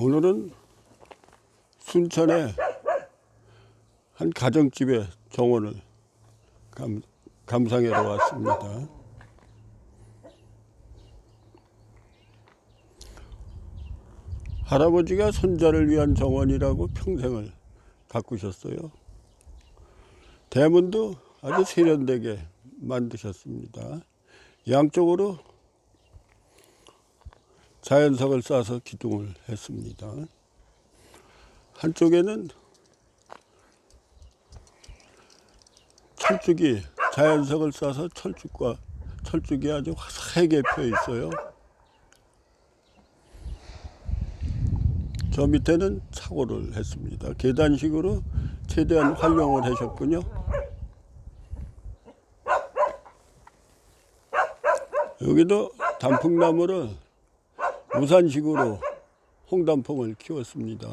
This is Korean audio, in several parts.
오늘은 순천의 한 가정집에 정원을 감, 감상하러 왔습니다. 할아버지가 손자를 위한 정원이라고 평생을 가꾸셨어요. 대문도 아주 세련되게 만드셨습니다. 양쪽으로 자연석을 싸서 기둥을 했습니다. 한쪽에는 철쭉이 자연석을 싸서 철쭉과 철쭉이 아주 화사하게 펴 있어요. 저 밑에는 착오를 했습니다. 계단식으로 최대한 활용을 하셨군요. 여기도 단풍나무를 우산식으로 홍단풍을 키웠습니다.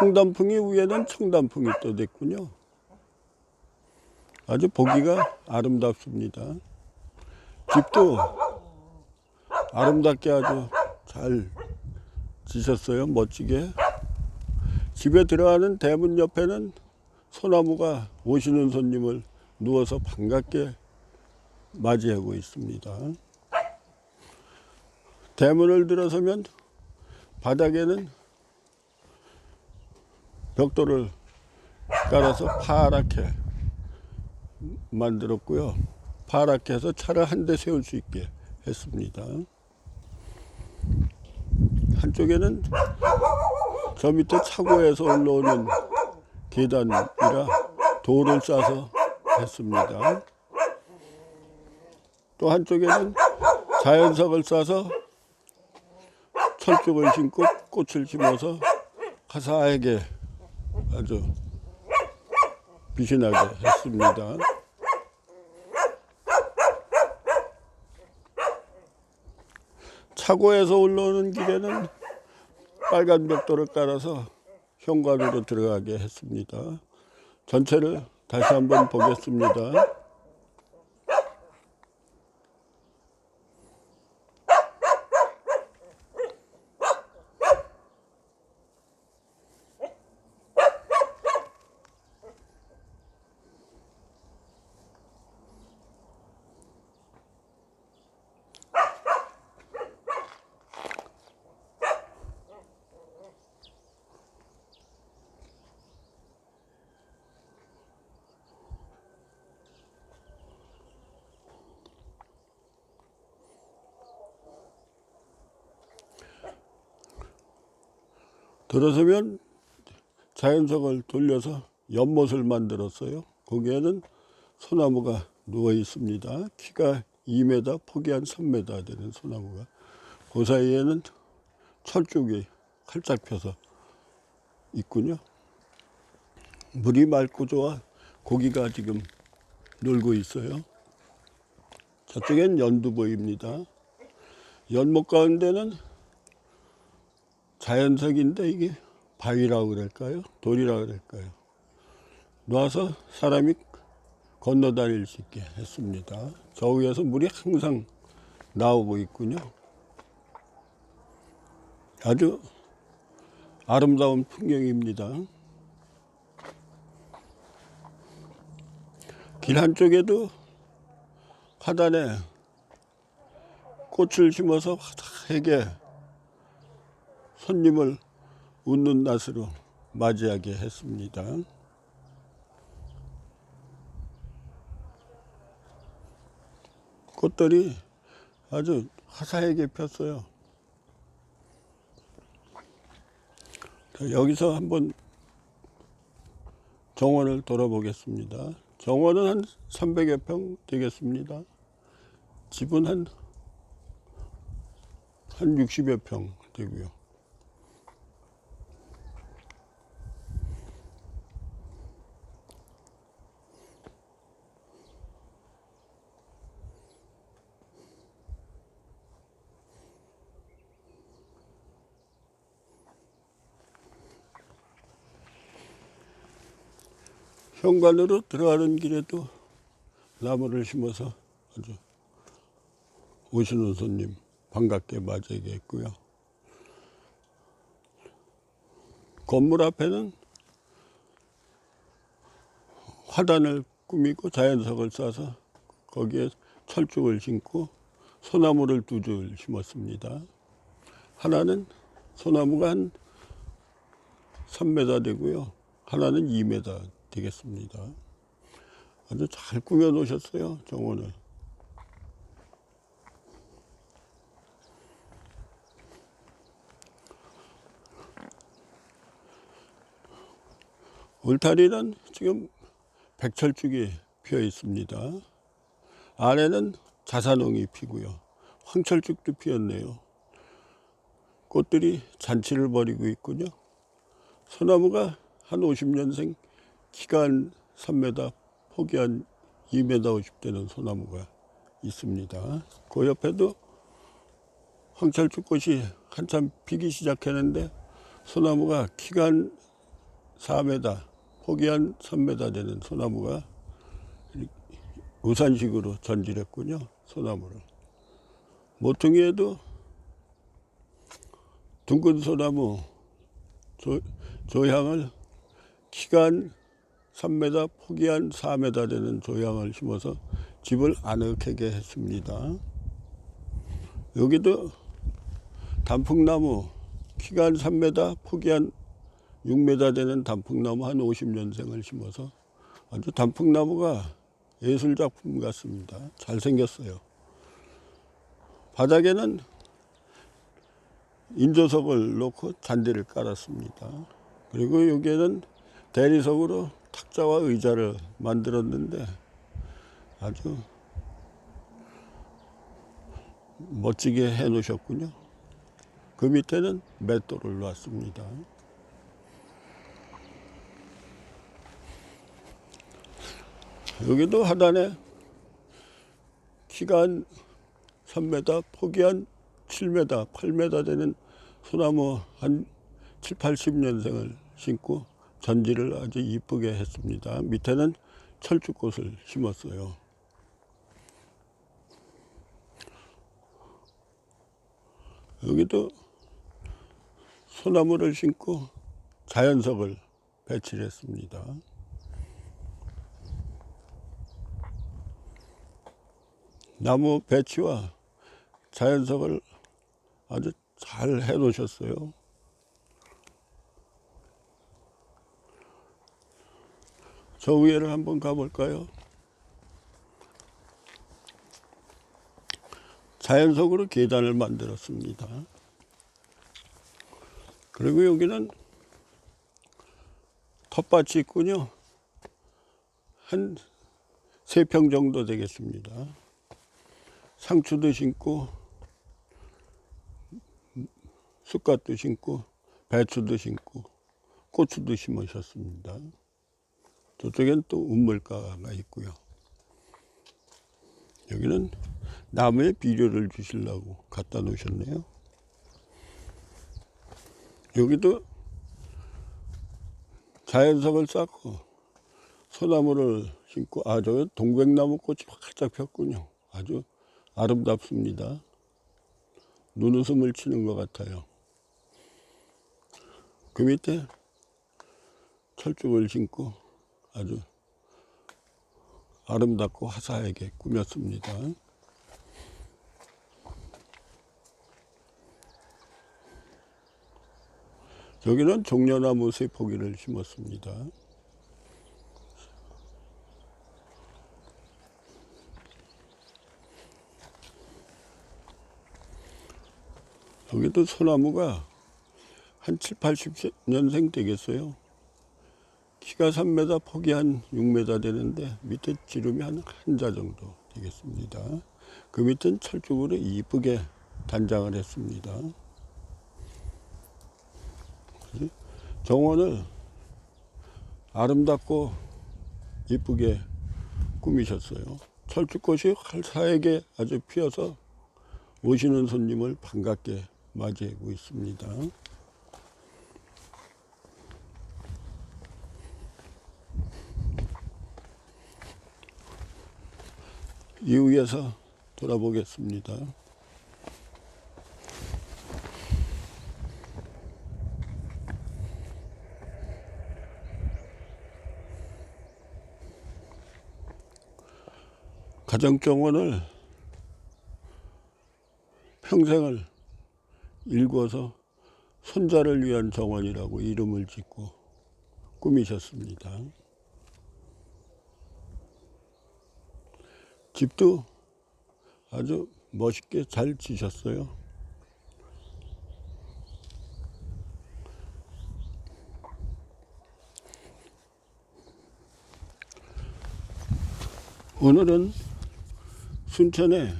홍단풍이 위에는 청단풍이 또 됐군요. 아주 보기가 아름답습니다. 집도 아름답게 아주 잘 지셨어요. 멋지게. 집에 들어가는 대문 옆에는 소나무가 오시는 손님을 누워서 반갑게 맞이하고 있습니다. 대문을 들어서면 바닥에는 벽돌을 깔아서 파랗게 만들었고요. 파랗게 해서 차를 한 대 세울 수 있게 했습니다. 한쪽에는 저 밑에 차고에서 올라오는 계단이라 돌을 싸서 했습니다. 또 한쪽에는 자연석을 싸서 철쭉을 심고 꽃을 심어서 화사하게 아주 나게 했습니다. 차고에서 올라오는 길에는 빨간 벽돌을 깔아서 현관으로 들어가게 했습니다. 전체를 다시 한번 보겠습니다. 들어서면 자연석을 돌려서 연못을 만들었어요. 거기에는 소나무가 누워 있습니다. 키가 2m, 폭이 한 3m 되는 소나무가. 그 사이에는 철쭉이 활짝 펴서 있군요. 물이 맑고 좋아 고기가 지금 놀고 있어요. 저쪽엔 연두 보입니다. 연못 가운데는 자연석인데 이게 바위라고 그럴까요? 돌이라고 그럴까요? 놔서 사람이 건너 다닐 수 있게 했습니다. 저 위에서 물이 항상 나오고 있군요. 아주 아름다운 풍경입니다. 길 한쪽에도 하단에 꽃을 심어서 화사하게 손님을 웃는 낯으로 맞이하게 했습니다. 꽃들이 아주 화사하게 폈어요. 자, 여기서 한번 정원을 돌아보겠습니다. 정원은 한 300여 평 되겠습니다. 집은 한, 한 60여 평 되고요. 현관으로 들어가는 길에도 나무를 심어서 아주 오시는 손님 반갑게 맞이하게 했고요. 건물 앞에는 화단을 꾸미고 자연석을 싸서 거기에 철쭉을 심고 소나무를 두 줄 심었습니다. 하나는 소나무가 한 3m 되고요. 하나는 2m 되겠습니다. 아주 잘 꾸며 놓으셨어요, 정원을. 울타리는 지금 백철쭉이 피어 있습니다. 안에는 자산홍이 피고요. 황철쭉도 피었네요. 꽃들이 잔치를 벌이고 있군요. 소나무가 한 50년생, 한 3m, 폭이 한 2m 50 되는 소나무가 있습니다. 그 옆에도 황철쭉 꽃이 한참 피기 시작했는데 소나무가 한 4m, 폭이 한 3m 되는 소나무가 우산식으로 전질했군요. 소나무를. 모퉁이에도 둥근 소나무 조, 조향을 한 3m, 폭이 한 4m 되는 조향을 심어서 집을 아늑하게 했습니다. 여기도 단풍나무 키가 한 3m, 폭이 한 6m 되는 단풍나무 한 50년생을 심어서 아주 단풍나무가 예술 작품 같습니다. 잘생겼어요. 바닥에는 인조석을 놓고 잔디를 깔았습니다. 그리고 여기에는 대리석으로 탁자와 의자를 만들었는데 아주 멋지게 해 놓으셨군요. 그 밑에는 맷돌을 놨습니다. 여기도 하단에 키가 한 3m, 폭이 한 7m, 8m 되는 소나무 한 7, 80년생을 심고 전지를 아주 이쁘게 했습니다. 밑에는 철쭉꽃을 심었어요. 여기도 소나무를 심고 자연석을 배치를 했습니다. 나무 배치와 자연석을 아주 잘 해 놓으셨어요. 저 위에를 한번 가볼까요? 자연석으로 계단을 만들었습니다. 그리고 여기는 텃밭이 있군요. 한세평 정도 되겠습니다. 상추도 심고 쑥갓도 심고 배추도 심고 고추도 심으셨습니다. 저쪽엔 또 운물가가 있고요. 여기는 나무에 비료를 주시려고 갖다 놓으셨네요. 여기도 자연석을 쌓고 소나무를 심고 아저 동백나무 꽃이 활짝 폈군요. 아주 아름답습니다. 눈웃음을 치는 것 같아요. 그 밑에 철쭉을 심고 아주 아름답고 화사하게 꾸몄습니다. 여기는 종려나무 세 포기를 심었습니다. 여기도 소나무가 한 7, 80년생 되겠어요. 키가 3m, 폭이 한 6m 되는데 밑에 지름이 한 한자 정도 되겠습니다. 그 밑은 철쭉으로 이쁘게 단장을 했습니다. 정원을 아름답고 이쁘게 꾸미셨어요. 철쭉꽃이 활사하게 아주 피어서 오시는 손님을 반갑게 맞이하고 있습니다. 이후에서 돌아보겠습니다. 가정정원을 평생을 읽어서 손자를 위한 정원이라고 이름을 짓고 꾸미셨습니다. 집도 아주 멋있게 잘 지셨어요. 오늘은 순천에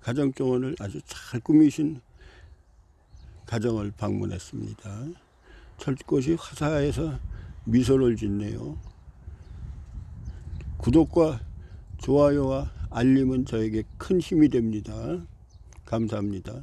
가정정원을 아주 잘 꾸미신 가정을 방문했습니다. 철꽃이 화사해서 미소를 짓네요. 구독과 좋아요와 알림은 저에게 큰 힘이 됩니다. 감사합니다.